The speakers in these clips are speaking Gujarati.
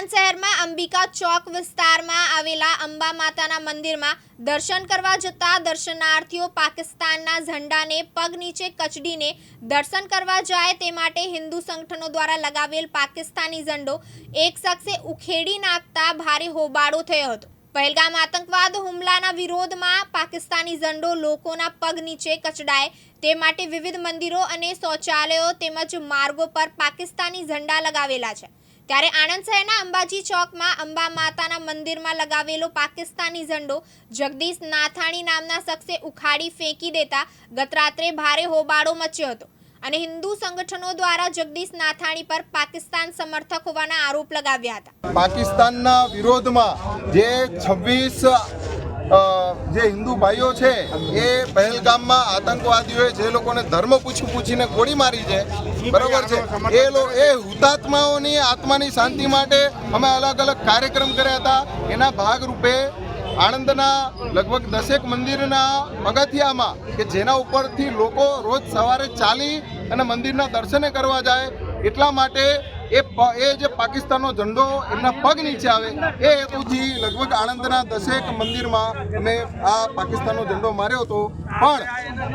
આણંદ શહેરમાં અંબિકા ચોક વિસ્તારમાં આવેલા અંબા માતાના મંદિરમાં દર્શન કરવા જતા દર્શનાર્થીઓ પાકિસ્તાનના ઝંડાને પગ નીચે કચડીને દર્શન કરવા જાય તે માટે હિન્દુ સંગઠનો દ્વારા લગાવેલ પાકિસ્તાની ઝંડો એક શખ્સે ઉખેડી નાખતા ભારે હોબાળો થયો હતો. પહેલગામ આતંકવાદ હુમલાના વિરોધમાં પાકિસ્તાની ઝંડો લોકોના પગ નીચે કચડાય તે માટે વિવિધ મંદિરો અને શૌચાલયો તેમજ માર્ગો પર પાકિસ્તાની ઝંડા લગાવેલા છે. ત્યારે આણંદ શહેરના અંબાજી ચોકમાં અંબા માતાના મંદિરમાં લગાવેલો પાકિસ્તાની ઝંડો જગદીશ નાથાણી નામના શખ્સે ઉખાડી ફેંકી દેતા ગતરાત્રે ભારે હોબાળો મચ્યો હતો. અને હિન્દુ સંગઠનો દ્વારા જગદીશ નાથાણી પર પાકિસ્તાન સમર્થક હોવાના આરોપ લગાવ્યા હતા. પાકિસ્તાનના વિરોધમાં જે છવ્વીસ જે હિન્દુ ભાઈઓ છે, એ પહેલગામમાં આતંકવાદીઓએ જે લોકોને ધર્મ પૂછી પૂછીને ગોળી મારી છે, બરોબર છે, એ એ હુતાત્માઓની આત્માની શાંતિ માટે અમે અલગ અલગ કાર્યક્રમ કર્યા હતા. એના ભાગરૂપે આણંદના લગભગ દસેક મંદિરના પગથિયામાં કે જેના ઉપરથી લોકો રોજ સવારે ચાલી અને મંદિરના દર્શને કરવા જાય, એટલા માટે એ પ- એ જે પાકિસ્તાનનો ઝંડો એમના પગ નીચે આવે એ હેતુથી લગભગ આણંદના દસેક મંદિરમાં અમે આ પાકિસ્તાનનો ઝંડો માર્યો હતો. પણ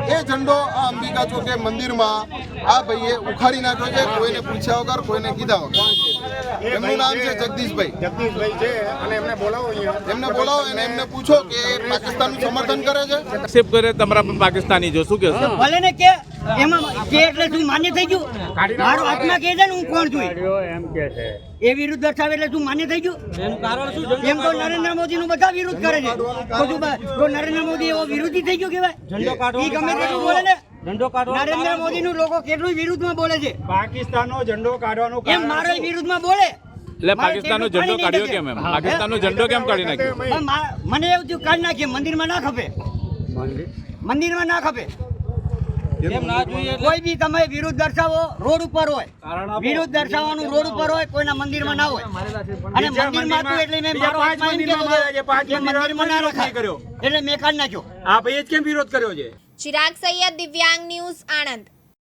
એ ઝંડો આ અંબિકા ચોકે મંદિરમાં આ ભાઈએ ઉખાડી નાખ્યો છે કોઈને પૂછ્યા વગર કોઈને કીધા વગર. એમનું નામ છે જગદીશભાઈ. જગદીશભાઈ છે અને એમને બોલાવો એમને બોલાવો અને એમને પૂછો કે એ પાકિસ્તાનનું સમર્થન કરે છે. એક્સેપ્ટ કરે તમારા પણ પાકિસ્તાની જો શું કહેશો? ભલે ને કે એમાં કે એટલે તું માન્ય થઈ ગયું? મારો આત્મા કહે છે ને હું કોણ છું એમ કે છે. એ વિરુદ્ધ દર્શાવે એટલે તું માન્ય થઈ ગયું? એનું કારણ શું? એમ તો નરેન્દ્ર મોદી નું બધા વિરુદ્ધ કરે છે. તો તો નરેન્દ્ર મોદી એવો વિરોધી થઈ ગયો કેવાય ઈ ગમે તેટલું બોલે ને નરેન્દ્ર મોદી નું લોકો કેટલું વિરુદ્ધમાં બોલે છે. પાકિસ્તાનનો ઝંડો કાઢવાનો એમ મારો વિરુદ્ધમાં બોલે. એટલે પાકિસ્તાન પાકિસ્તાનનો ઝંડો કાઢ્યો કેમ એમ? પાકિસ્તાન નો ઝંડો કેમ કાઢી નાખ્યો? મને એવું થયું કાઢી નાખીએ મંદિરમાં ના ખપે. મંદિરમાં ના ખપે. કોઈ બી તમે વિરુદ્ધ દર્શાવો રોડ ઉપર હોય. વિરુદ્ધ દર્શાવવાનું રોડ ઉપર હોય કોઈના મંદિરમાં ના હોય. અને મંદિરમાં હતું એટલે મેં મારો પાંચ આત્મા એમ કે મંદિરમાં ના રખાય કર્યો. એટલે મેં કાઢી નાખ્યો. આ ભાઈએ જ કેમ વિરોધ કર્યો છે? ચિરાગ સૈયદ દિવ્યાંગ ન્યૂઝ આણંદ.